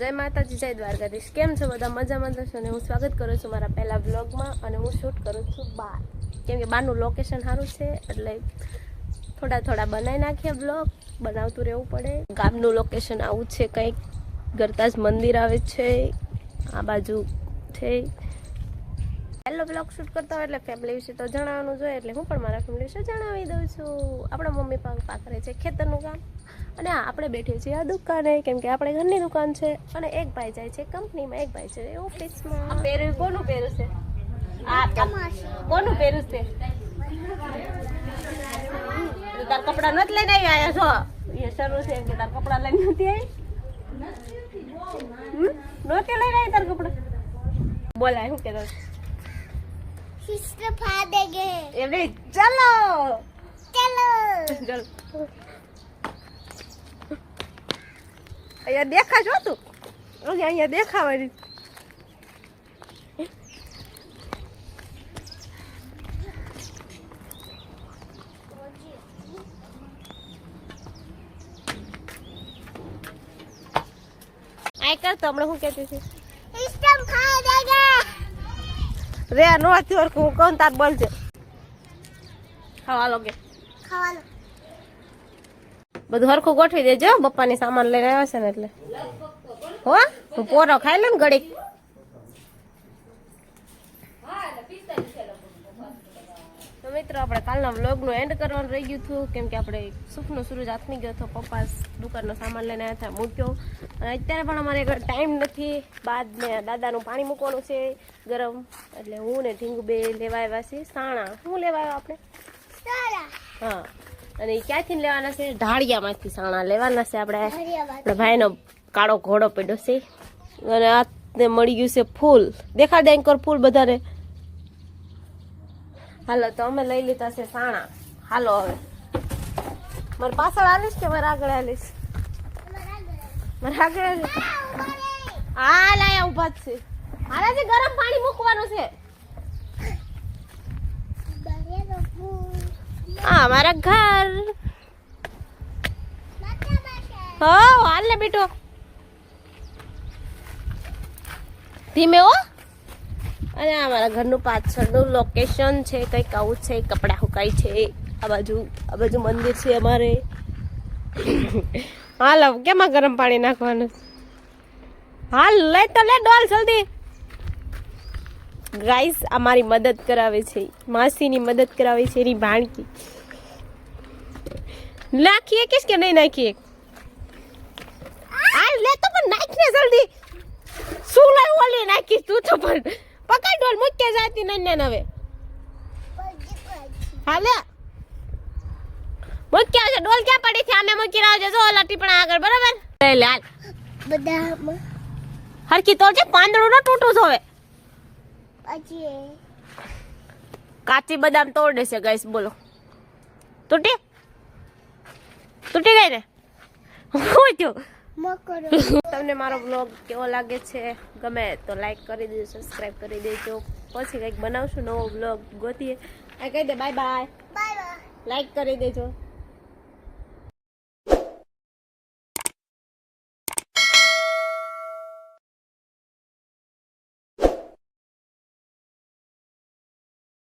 જય માતાજી, જય દ્વારકાધીશ. કેમ છો બધા? મજામાં જશો અને હું સ્વાગત કરું છું મારા પહેલા બ્લોગમાં અને હું શૂટ કરું છું બાર. કેમ કે બહારનું લોકેશન સારું છે, એટલે થોડા થોડા બનાવી નાખીએ બ્લોગ બનાવતું રહેવું પડે. ગામનું લોકેશન આવું છે કંઈક. ગરતાજ મંદિર આવે છે. આ બાજુ છે. પહેલો બ્લોગ શૂટ કરતા હોય એટલે ફેમિલી વિશે તો જણાવવાનું જોઈએ એટલે હું પણ મારા ફેમિલી વિશે જણાવી દઉં છું. આપણા મમ્મી પપ્પા કરે છે ખેતરનું કામ અને આપણે બેઠીએ છીએ આ દુકાને કેમ કે આપણે ઘરની દુકાન છે અને એક ભાઈ જાય છે કંપનીમાં એક ભાઈ છે ઓફિસમાં. પહેર્યું કોનું પહેર્યું છે? કોનું પહેર્યું છે? તાર કપડા નથી લઈને આવ્યા છો એ શરૂ છે કે તાર કપડા લઈને નથી આવી? નથી નહોતી લઈને આવી તાર કપડા? બોલાય શું કહેતો સિસ્ટર ફાદેગે એમને ચાલો. ચલો. ચાલ. અહીંયા દેખા છો તું. અહીંયા દેખાવાની. આય કર તો હમણાં હું કહેતી હતી. ફાદેગે રે નો હતી ઓર હું કોણ તાર બોલજે ખાવા લોગે ખાવાનું બધું હરખું ગોઠવી દેજો. બપ્પાની સામાન લઈને આવ્યા છે ને એટલે. હો હું પોરો ખાઈ લે ને ઘડીક. તો મિત્રો આપણે કાલના વ્લોગનું એન્ડ કરવાનું રહી ગયું હતું. કેમ કે આપણે સુખનો સૂરજ આથમી ગયો હતો. પપ્પા દુકાનનો સામાન લઈને આવ્યા હતા મૂક્યો. અને અત્યારે પણ અમારે ટાઈમ નથી. બાદ ને દાદાનું પાણી મૂકવાનું છે ગરમ. એટલે હું ને ઢીંગુ બે લેવા આવ્યા છીએ. સાણા શું લેવા આવ્યા આપણે? હા. અને એ ક્યાંથી લેવાના છે? ઢાળિયામાંથી સાણા લેવાના છે આપણે. ધન્યવાદ આપણા ભાઈનો કાળો ઘોડો પડ્યો છે. અને આ મળી ગયું છે ફૂલ. દેખાડ દે એન્કર ફૂલ બધાને. હાલો તો અમે લઈ લીધા છે સાણા. હાલો હવે. મારે પાછળ આલીશ કે મારે આગળ આલીશ? મારે આગળ આલીશ. હા લાયા ઊભા જ છે. હારે છે ગરમ પાણી મૂકવાનું છે. બહેરો અમારા ઘર. હો, હાલ ને બેટો. ધીમે હો. અને આ મારા ઘરનું પાછળનું લોકેશન છે, કંઈક આવું છે, કપડાં સુકાય છે, આ બાજુ આ બાજુ મંદિર છે અમારે. હાલ, કેમાં ગરમ પાણી નાખવાનું? હાલ, લઈ તો લે ડોલ જલ્દી. ગાઈસ અમારી મદદ કરાવે છે. માસીની મદદ કરાવે છે એની ભાણકી. નાખીએ કે કે નહીં નાખીએ આ લે તો પણ નાખ ને જલ્દી. શું લઈ ઓલી નાખી તું તો પણ. પકડ ડોલ મુકે જાતી નન્યા નવે હાલે. મુકે છે ડોલ ક્યાં પડી છે? અમે મૂકી છે જો ઓલા ટીપણા આગળ બરાબર? લે લે હાલ. હરકી તો તોડજે પાંદડું ન તૂટું જોવે કાચી બદામ તોડે છે ગાઈસ બોલો. તૂટી? તૂટી ગઈ ને? હું થયું? તમને મારો બ્લોગ કેવો લાગે છે ગમે તો લાઈક કરી દેજો સબસ્ક્રાઇબ કરી દેજો. પછી કંઈક બનાવશું નવો બ્લોગ ગોતીએ. આ કહી દે bye bye bye bye like કરી દેજો.